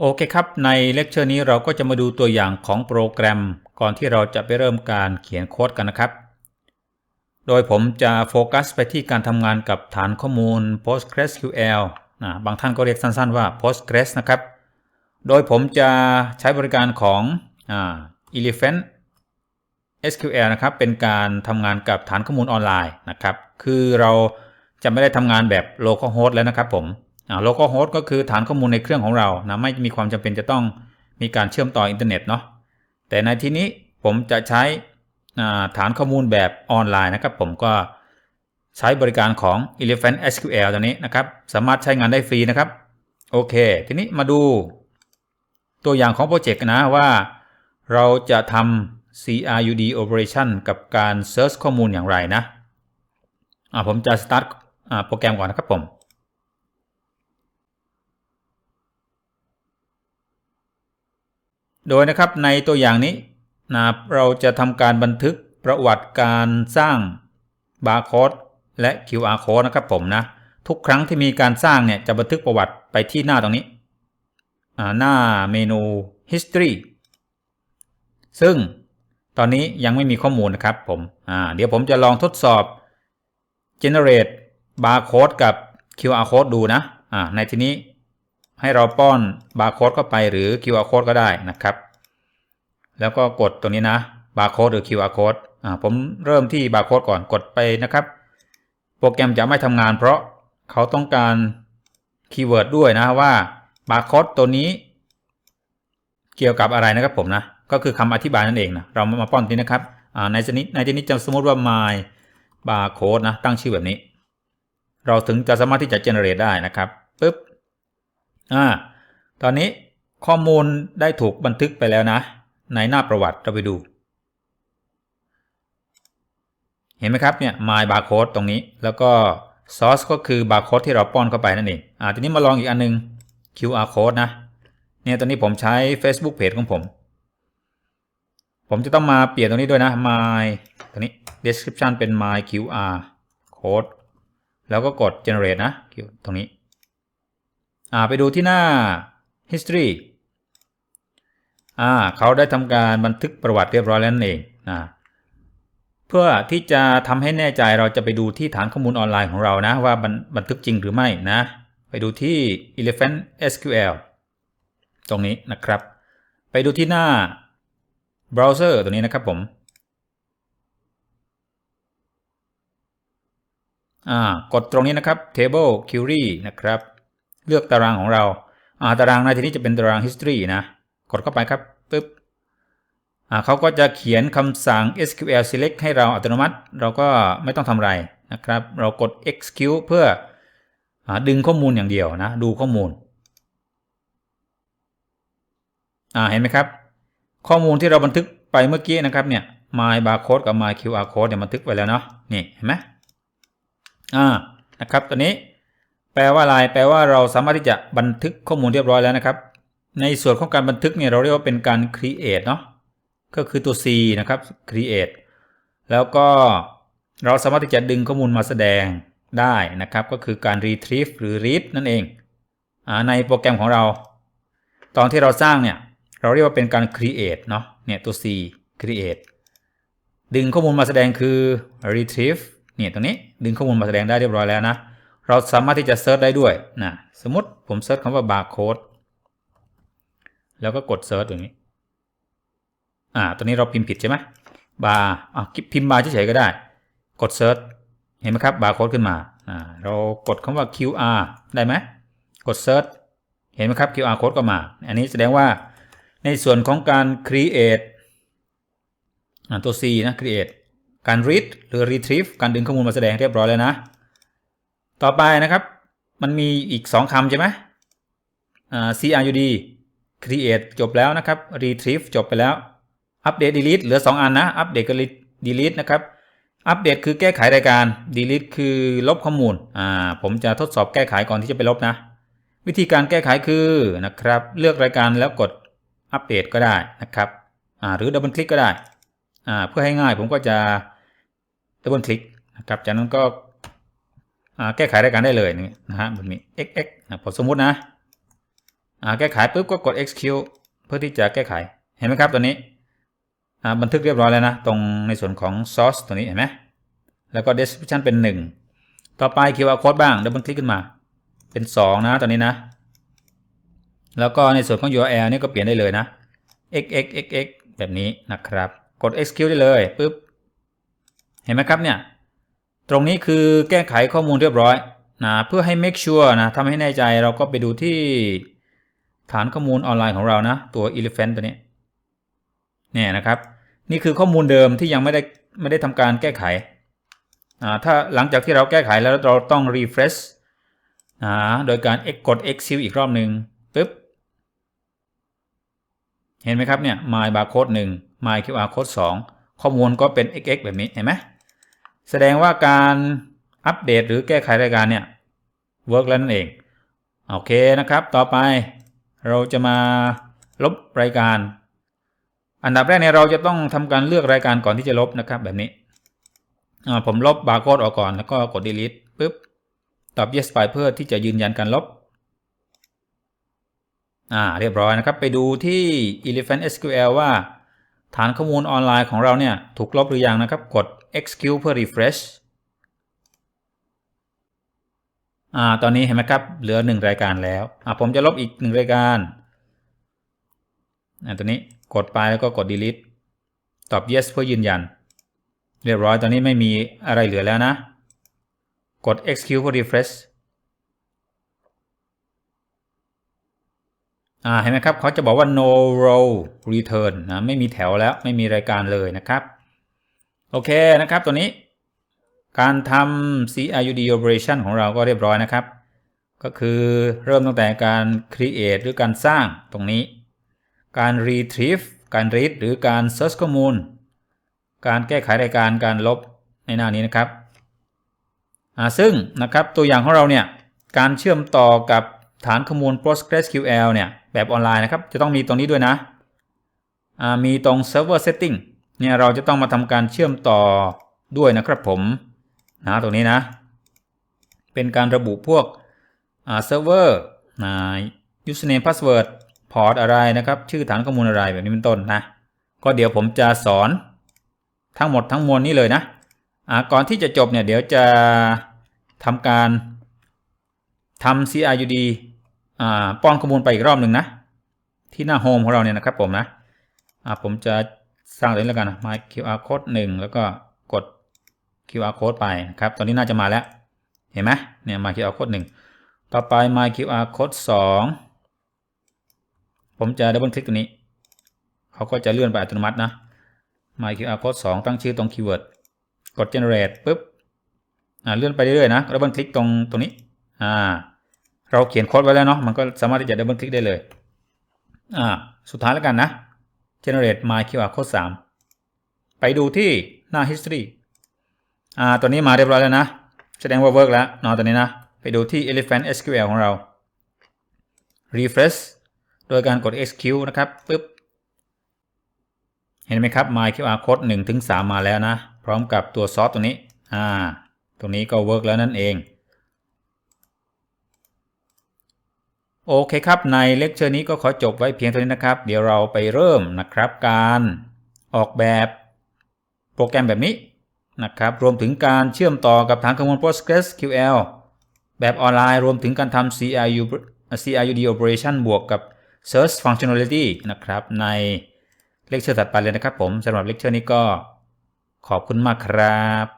โอเคครับ ในเลคเชอร์นี้เราก็จะมาดูตัวอย่างของโปรแกรม ก่อนที่เราจะไปเริ่มการเขียนโค้ดกันนะครับ โดยผมจะโฟกัสไปที่การทำงานกับฐานข้อมูล PostgreSQL นะบางท่านก็เรียกสั้นๆว่า Postgres นะครับ โดยผมจะใช้บริการของอ Elephant SQL นะครับ เป็นการทำงานกับฐานข้อมูลออนไลน์นะครับ คือเราจะไม่ได้ทำงานแบบ local host แล้วนะครับผม อ่า local host ก็คือฐานข้อมูลในเครื่องของเรานะไม่มีความจำเป็นจะต้องมีการเชื่อมต่ออินเทอร์เน็ตเนาะแต่ในที่นี้ผมจะใช้ฐานข้อมูลแบบออนไลน์นะครับ ผมก็ใช้บริการของ Elephant SQL ตัวนี้นะครับ สามารถใช้งานได้ฟรีนะครับ โอเค ทีนี้มาดูตัวอย่างของโปรเจกต์นะว่าเราจะทำ CRUD operation กับการ search ข้อมูลอย่างไรนะอ่าผมจะ start โปรแกรมก่อนนะครับผม โดยนะครับในตัวอย่างนี้นะเราจะทำการบันทึกประวัติการสร้างบาร์โค้ดและ QR code นะครับผมนะ ทุกครั้งที่มีการสร้างเนี่ยจะบันทึกประวัติไปที่หน้าตรงนี้ หน้าเมนู history ซึ่งตอนนี้ยังไม่มีข้อมูลนะครับผมเดี๋ยวผมจะลองทดสอบ generate barcode กับ QR code ดูนะในที่นี้ ให้เราป้อน barcode เข้าไปหรือ QR code ก็ได้นะครับ แล้วก็กดตรงนี้นะ barcode หรือ QR code ผมเริ่มที่ barcode ก่อนกดไปนะครับ โปรแกรมจะไม่ทำงานเพราะเขาต้องการคีย์เวิร์ดด้วยนะว่า barcode ตัวนี้ เกี่ยวกับอะไรนะครับผมนะ ก็คือคำอธิบายนั่นเองนะเรามาป้อนที่นะครับในชนิดในชนิดจะสมมติว่า my barcode นะตั้งชื่อแบบนี้ เราถึงจะสามารถที่จะ generate ได้นะครับปึ๊บ อ่าตอนนี้ข้อมูลได้ถูกบันทึกไปแล้วนะ ในหน้าประวัติเราไปดู เห็นไหมครับเนี่ย my barcode ตรงนี้ แล้วก็ source ก็คือ barcode ที่เราป้อนเข้าไปนั่นเองอ่าทีนี้มาลองอีกอันนึง QR code นะ เนี่ยตอนนี้ผมใช้ Facebook Page ของผม ผมจะต้องมาเปลี่ยนตรงนี้ด้วยนะ my ตรงนี้ description เป็น my QR code แล้วก็กด generate นะ ตรงนี้ อ่าไปดูที่หน้า history อ่าเขาได้ทำการบันทึกประวัติเรียบร้อยแล้วนั่นเองนะเพื่อที่จะทำให้แน่ใจเราจะไปดูที่ฐานข้อมูลออนไลน์ของเรานะ ว่าบันบันทึกจริงหรือไม่นะ ไปดูที่ Elephant SQL ตรงนี้นะครับ ไปดูที่หน้า browser ตัวนี้นะครับผมอ่ากดตรงนี้นะครับ table query นะครับ เลือกตารางของเราอ่าตารางในที่นี้จะเป็นตาราง history นะกดเข้าไปครับปึ๊บอ่าเขาก็จะเขียนคำสั่ง SQL select ให้เราอัตโนมัติ เราก็ไม่ต้องทำอะไรนะครับ เรากด execute เพื่ออดึงข้อมูลอย่างเดียวนะ ดูข้อมูลอ่าเห็นไหมครับ ข้อมูลที่เราบันทึกไปเมื่อกี้นะครับเนี่ย my barcode กับ my QR code เนี่ยบันทึกไว้แล้วเนาะนี่เห็นไหมอ่านะครับตัวนี้ แปลว่าอะไรแปลว่าเราสามารถที่จะบันทึกข้อมูลเรียบร้อยแล้วนะครับ ในส่วนของการบันทึกเนี่ยเราเรียกว่าเป็นการ create เนาะก็คือตัว C นะครับ create แล้วก็เราสามารถที่จะดึงข้อมูลมาแสดงได้นะครับ ก็คือการ retrieve หรือ read นั่นเองอในโปรแกรมของเรา ตอนที่เราสร้างเนี่ยเราเรียกว่าเป็นการ create เนาะเนี่ยตัว C create ดึงข้อมูลมาแสดงคือ retrieve เนี่ยตรงนี้ดึงข้อมูลมาแสดงได้เรียบร้อยแล้วนะ เราสามารถที่จะเซิร์ชได้ด้วยนะสมมติผมเซิร์ชคำว่า barcode แล้วก็กดเซิร์ชตรงนี้ อ่าตัวนี้เราพิมพ์ผิดใช่ไหมบาร์อะพิมพ์บาร์เฉยๆก็ได้ กดเซิร์ชเห็นไหมครับบาร์โค้ดขึ้นมาอ่าเรากดคำว่า QR ได้ไหมกดเซิร์ชเห็นไหมครับ QR code ก็มา อันนี้แสดงว่าในส่วนของการ create ตัว C นะ create การ read หรือ retrieve การดึงข้อมูลมาแสดงเรียบร้อยแล้วนะ ต่อไปนะครับ มันมีอีก 2คำใช่ไหม CRUD create จบแล้วนะครับ retrieve จบไปแล้ว update delete เหลือ 2 อันนะ update กับ delete นะครับ update คือแก้ไขรายการ delete คือลบข้อมูล อ่า ผมจะทดสอบแก้ไขก่อนที่จะไปลบนะ วิธีการแก้ไขคือนะครับ เลือกรายการแล้วกดอัปเดตก็ได้นะครับ อ่า หรือดับเบิลคลิกก็ได้ อ่า เพื่อให้ง่ายผมก็จะดับเบิลคลิกนะครับ จากนั้นก็ แก้ไขรายการได้เลยนะฮะแบบนี้ xx นะผมสมมุตินะแก้ไขปุ๊บก็กด execute เพื่อที่จะแก้ไขเห็นไหมครับตัวนี้บันทึกเรียบร้อยแล้วนะ ตรงในส่วนของ source ตัวนี้เห็นไหมแล้วก็ description เป็น 1 ต่อไป QR code บ้างดับเบิลคลิกขึ้นมา เป็น 2 นะตอนนี้นะ แล้วก็ในส่วนของ URL นี่ก็เปลี่ยนได้เลยนะ xxxx แบบนี้นะครับ กด execute ได้เลยปุ๊บ เห็นไหมครับเนี่ย ตรงนี้คือแก้ไขข้อมูลเรียบร้อยนะเพื่อให้ make sure นะทำให้แน่ใจเราก็ไปดูที่ฐานข้อมูลออนไลน์ของเรานะ ตัว elephant ตัวนี้เนี่ยนะครับ นี่คือข้อมูลเดิมที่ยังไม่ได้ไม่ได้ทำการแก้ไขอ่าถ้าหลังจากที่เราแก้ไขแล้วเราต้อง refresh อ่าโดยการ X กด exit อีกรอบหนึ่งปึ๊บ เห็นไหมครับเนี่ย my barcode 1 my QR code 2 ข้อมูลก็เป็น xx แบบนี้เห็นไหม แสดงว่าการอัปเดตหรือแก้ไขรายการเนี่ยเวิร์กแล้วนั่นเอง โอเคนะครับ ต่อไปเราจะมาลบรายการ อันดับแรกเนี่ยเราจะต้องทำการเลือกรายการก่อนที่จะลบนะครับแบบนี้ผมลบบาร์โค้ดออกก่อนแล้วก็กด delete ปุ๊บตอบ yes ไปเพื่อที่จะยืนยันการลบอ่าเรียบร้อยนะครับ ไปดูที่ Elephant SQL ว่า ฐานข้อมูลออนไลน์ของเราเนี่ยถูกลบหรือยังนะครับ กด execute เพื่อ refresh อ่าตอนนี้เห็นไหมครับ เหลือหนึ่งรายการแล้วอ่าผมจะลบอีกหนึ่งรายการอ่าตัวนี้กดไปแล้วก็กด delete ตอบ yes เพื่อยืนยัน เรียบร้อยตอนนี้ไม่มีอะไรเหลือแล้วนะ กด execute เพื่อ refresh อ่าเห็นไหมครับเขาจะบอกว่า no row return นะไม่มีแถวแล้วไม่มีรายการเลยนะครับ โอเคนะครับตัวนี้การทำ CRUD operation ของเราก็เรียบร้อยนะครับ ก็คือเริ่มตั้งแต่การ create หรือการสร้างตรงนี้ การ retrieve การ read หรือการ search ข้อมูล การแก้ไขรายการการลบในหน้านี้นะครับอ่าซึ่งนะครับตัวอย่างของเราเนี่ยการเชื่อมต่อกับ ฐานข้อมูล PostgreSQL เนี่ยแบบออนไลน์นะครับ จะต้องมีตรงนี้ด้วยนะ มีตรง server setting เนี่ยเราจะต้องมาทำการเชื่อมต่อด้วยนะครับผมนะตรงนี้นะ เป็นการระบุพวกเซิร์ฟเวอร์นะ username password พอร์ตอะไรนะครับ ชื่อฐานข้อมูลอะไรแบบนี้เป็นต้นนะ ก็เดี๋ยวผมจะสอนทั้งหมดทั้งมวลนี้เลยนะก่อนที่จะจบเนี่ยเดี๋ยวจะทำการทำ CRUD ป้อนข้อมูลไปอีกรอบหนึ่งนะ ที่หน้าโฮมของเราเนี่ยนะครับผมนะอ่าผมจะสร้างตัวนี้แล้วกันนะ my QR code 1 แล้วก็กด QR code ไปนะครับ ตอนนี้น่าจะมาแล้ว เห็นไหมเนี่ย my QR code 1 ต่อไป my QR code 2 ผมจะดับเบิลคลิกตัวนี้ เขาก็จะเลื่อนไปอัตโนมัตินะ my QR code 2 ตั้งชื่อตรงคีย์เวิร์ดกด generate ปุ๊บอ่าเลื่อนไปเรื่อยๆนะดับเบิลคลิกตรงตรงนี้ อ่า เราเขียนโค้ดไว้แล้วเนาะมันก็สามารถที่จะดับเบิลคลิกได้เลย อ่า สุดท้ายแล้วกันนะ generate my QR code 3 ไปดูที่หน้า history อ่า ตัวนี้มาเรียบร้อยแล้วนะ แสดงว่าเวิร์กแล้วเนอะตัวนี้นะ ไปดูที่ elephant SQL ของเรา refresh โดยการกด execute นะครับปึ๊บ เห็นไหมครับ my QR code 1ถึง3มาแล้วนะ พร้อมกับตัวซอสตัวนี้ อ่า ตรงนี้ก็เวิร์กแล้วนั่นเอง โอเคครับในเลคเชอร์นี้ก็ขอจบไว้เพียงเท่านี้นะครับ เดี๋ยวเราไปเริ่มนะครับการออกแบบโปรแกรมแบบนี้นะครับรวมถึงการเชื่อมต่อกับฐานข้อมูล PostgreSQL แบบออนไลน์รวมถึงการทำ CRU CRUD operation บวกกับ Search Functionality นะครับในเลคเชอร์ถัดไปเลยนะครับผมสำหรับเลคเชอร์นี้ก็ขอบคุณมากครับ